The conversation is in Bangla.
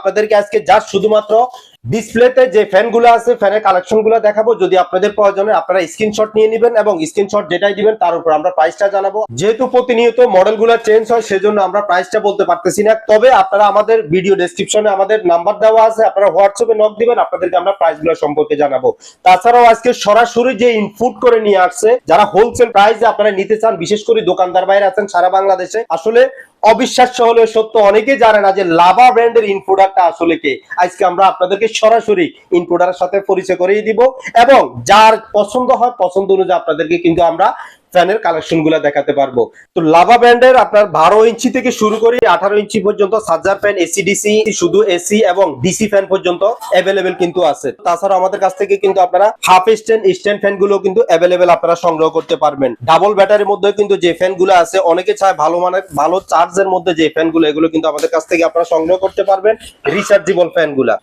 আপনাদেরকে আজকে জাস্ট শুধুমাত্র ডিসপ্লেতে যে ফ্যানগুলো আছে ফ্যানের কালেকশনগুলো দেখাবো। যদি আপনাদের প্রয়োজনে আপনারা স্ক্রিনশট নিয়ে নেবেন এবং স্ক্রিনশট যেটাই দিবেন, তার উপর আমরা প্রাইসটা জানাব। যেহেতু প্রতিনিয়ত মডেলগুলো চেঞ্জ হয়, সেজন্য আমরা প্রাইসটা বলতে পারতেছি না। তবে আপনারা আমাদের ভিডিও ডেসক্রিপশনে আমাদের নাম্বার দেওয়া আছে, আপনারা হোয়াটসঅ্যাপে নক দিবেন, আপনাদেরকে আমরা প্রাইসগুলো সম্পর্কে জানাব। তাছাড়াও আজকে সরাসরি যে ইনপুট করে নিয়ে আসছে, যারা হোলসেল প্রাইসে আপনারা নিতে চান, বিশেষ করে দোকানদার বাইরে আছেন, সারা বাংলাদেশে, আসলে অবিশ্বাস্য হলেও সত্য অনেকে জানে না যে লাভা ব্র্যান্ডের ইনপ্রোডাক্টটা আসলে কে। আজকে আমরা আপনাদেরকে সরাসরি ইনপ্রোডাক্টের সাথে পরিচয় করিয়ে দিব এবং যার পছন্দ হয়, পছন্দ অনুযায়ী আপনাদেরকে কিন্তু আমরা ফ্যানের কালেকশনগুলা দেখাতে পারব। তো লাভা ব্র্যান্ডের আপনার বারো ইঞ্চি থেকে শুরু করে আঠারো ইঞ্চি পর্যন্ত সার্জার ফ্যান এসি ডিসি শুধু এসি এবং ডিসি ফ্যান পর্যন্ত অ্যাভেলেবেল কিন্তু আছে। তাছাড়া আমাদের কাছ থেকে কিন্তু আপনারা হাফ স্ট্যান্ড স্ট্যান্ড ফ্যানগুলো কিন্তু অ্যাভেলেবেল আপনারা সংগ্রহ করতে পারবেন। ডাবল ব্যাটারির মধ্যে কিন্তু যে ফ্যানগুলো আছে, অনেকে চায় ভালো মানের, ভালো চার্জের মধ্যে যে ফ্যানগুলো, এগুলো কিন্তু আমাদের কাছ থেকে আপনারা সংগ্রহ করতে পারবেন রিচার্জেবল ফ্যানগুলা।